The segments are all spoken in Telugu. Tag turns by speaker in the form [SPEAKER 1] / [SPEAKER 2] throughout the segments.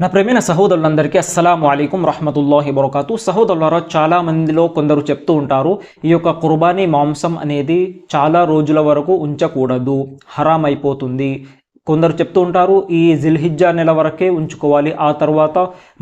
[SPEAKER 1] నా ప్రేమైన సహోదరులందరికీ అస్సలం అయికం రహమతుల్లాహి బరకాతు. సహోదరులారా చాలా మందిలో కొందరు చెప్తూ ఉంటారు ఈ యొక్క కుర్బానీ మాంసం అనేది చాలా రోజుల వరకు ఉంచకూడదు హరాం అయిపోతుంది. కొందరు చెప్తూ ఉంటారు ఈ జిల్హిజ్జా నెల వరకే ఉంచుకోవాలి ఆ తర్వాత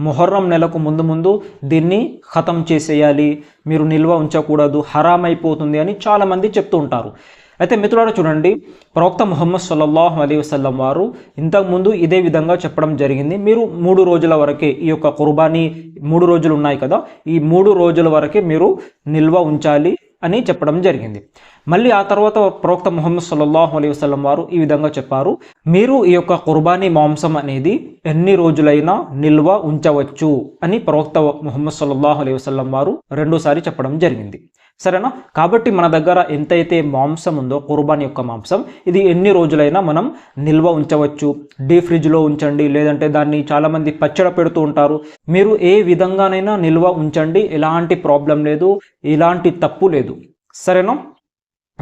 [SPEAKER 1] మొహర్రం నెలకు ముందు ముందు దీన్ని ఖతం చేసేయాలి మీరు నిల్వ ఉంచకూడదు హరాం అయిపోతుంది అని చాలామంది చెప్తూ ఉంటారు. అయితే మిత్రులారా చూడండి ప్రవక్త ముహమ్మద్ సల్లల్లాహు అలీ వసల్లం వారు ఇంతకుముందు ఇదే విధంగా చెప్పడం జరిగింది. మీరు మూడు రోజుల వరకే ఈ యొక్క కుర్బానీ మూడు రోజులు ఉన్నాయి కదా ఈ మూడు రోజుల వరకే మీరు నిల్వ ఉంచాలి అని చెప్పడం జరిగింది. మళ్ళీ ఆ తర్వాత ప్రవక్త ముహమ్మద్ సల్లల్లాహు అలీ వసలం వారు ఈ విధంగా చెప్పారు మీరు ఈ యొక్క కుర్బానీ మాంసం అనేది ఎన్ని రోజులైనా నిల్వ ఉంచవచ్చు అని ప్రవక్త ముహమ్మద్ సల్లల్లాహు అలీ వసలం వారు రెండోసారి చెప్పడం జరిగింది. సరేనా? కాబట్టి మన దగ్గర ఎంతైతే మాంసం ఉందో కుర్బాన్ యొక్క మాంసం ఇది ఎన్ని రోజులైనా మనం నిల్వ ఉంచవచ్చు. డీ ఫ్రిడ్జ్లో ఉంచండి లేదంటే దాన్ని చాలామంది పచ్చడి పెడుతూ ఉంటారు. మీరు ఏ విధంగానైనా నిల్వ ఉంచండి ఎలాంటి ప్రాబ్లం లేదు ఎలాంటి తప్పు లేదు. సరేనా?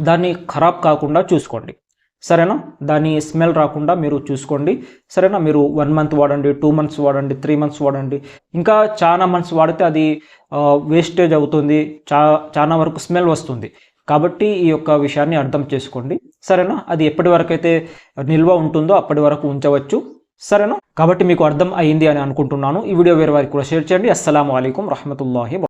[SPEAKER 1] దాన్ని ఖరాబ్ కాకుండా చూసుకోండి. సరేనా? దాని స్మెల్ రాకుండా మీరు చూసుకోండి. సరేనా? మీరు వన్ మంత్ వాడండి టూ మంత్స్ వాడండి త్రీ మంత్స్ వాడండి. ఇంకా చాలా మంత్స్ వాడితే అది వేస్టేజ్ అవుతుంది. చా చాలా వరకు స్మెల్ వస్తుంది. కాబట్టి ఈ యొక్క విషయాన్ని అర్థం చేసుకోండి. సరేనా? అది ఎప్పటి వరకు అయితే నిల్వ ఉంటుందో అప్పటి వరకు ఉంచవచ్చు. సరేనా? కాబట్టి మీకు అర్థం అయింది అని అనుకుంటున్నాను. ఈ వీడియో వేరే వారికి కూడా షేర్ చేయండి. అస్సలం అయికం రహమతుల్లాహి